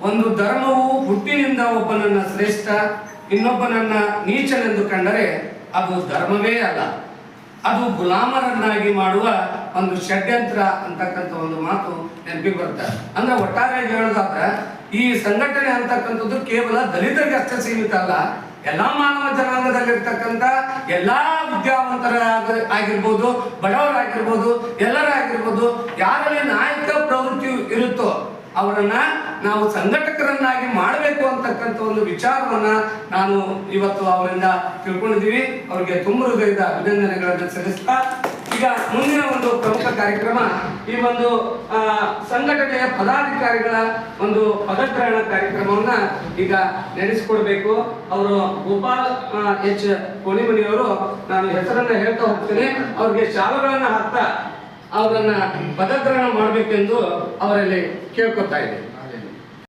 [SPEAKER 2] ಒಂದು ಧರ್ಮವು ಹುಟ್ಟಿನಿಂದ ಒಬ್ಬನನ್ನ ಶ್ರೇಷ್ಠ ಇನ್ನೊಬ್ಬನನ್ನ ನೀಚನೆಂದು ಕಂಡರೆ ಅದು ಧರ್ಮವೇ ಅಲ್ಲ. ಅದು ಗುಲಾಮರನ್ನಾಗಿ ಮಾಡುವ ಒಂದು ಷಡ್ಯಂತ್ರ ಅಂತಕ್ಕಂಥ ಒಂದು ಮಾತು ನೆನಪಿಗೆ ಬರುತ್ತೆ. ಅಂದ್ರೆ ಒಟ್ಟಾರೆ ಹೇಳೋದಾದ್ರೆ, ಈ ಸಂಘಟನೆ ಅಂತಕ್ಕಂಥದ್ದು ಕೇವಲ ದಲಿತರಿಗೆ ಅಷ್ಟೇ ಸೀಮಿತ ಅಲ್ಲ. ಎಲ್ಲಾ ಮಾನವ ಜನಾಂಗದಲ್ಲಿರ್ತಕ್ಕಂಥ ಎಲ್ಲಾ ವಿದ್ಯಾವಂತರ ಆಗ- ಆಗಿರ್ಬೋದು, ಬಡವರಾಗಿರ್ಬೋದು, ಎಲ್ಲರಾಗಿರ್ಬೋದು, ಯಾರಲ್ಲಿ ನಾಯಕ ಪ್ರವೃತ್ತಿ ಇರುತ್ತೋ ಅವರನ್ನ ನಾವು ಸಂಘಟಕರನ್ನಾಗಿ ಮಾಡಬೇಕು ಅಂತಕ್ಕಂಥ ಒಂದು ವಿಚಾರವನ್ನ ನಾನು ಇವತ್ತು ಅವರಿಂದ ತಿಳ್ಕೊಂಡಿದ್ದೀವಿ ಅವರಿಗೆ ತುಂಬ ಹೃದಯದ ಅಭಿನಂದನೆಗಳನ್ನು ಸಲ್ಲಿಸ್ತಾ, ಈಗ ಮುಂದಿನ ಒಂದು ಪ್ರಮುಖ ಕಾರ್ಯಕ್ರಮ ಈ ಒಂದು ಸಂಘಟನೆಯ ಪದಾಧಿಕಾರಿಗಳ ಒಂದು ಪದಗ್ರಹಣ ಕಾರ್ಯಕ್ರಮವನ್ನ ಈಗ ನಡೆಸಿಕೊಡ್ಬೇಕು ಅವರು ಗೋಪಾಲ್ ಎಚ್ ಕೋಣಿಮನಿಯವರು, ನಾನು ಹೆಸರನ್ನ ಹೇಳ್ತಾ ಹೋಗ್ತೇನೆ. ಅವ್ರಿಗೆ ಶಾಲೆಗಳನ್ನ ಹಾಕ್ತಾ ಅವರನ್ನ ಪದಗ್ರಹಣ ಮಾಡಬೇಕೆಂದು ಅವರಲ್ಲಿ ಕೇಳ್ಕೊತಾ ಇದ್ದೇನೆ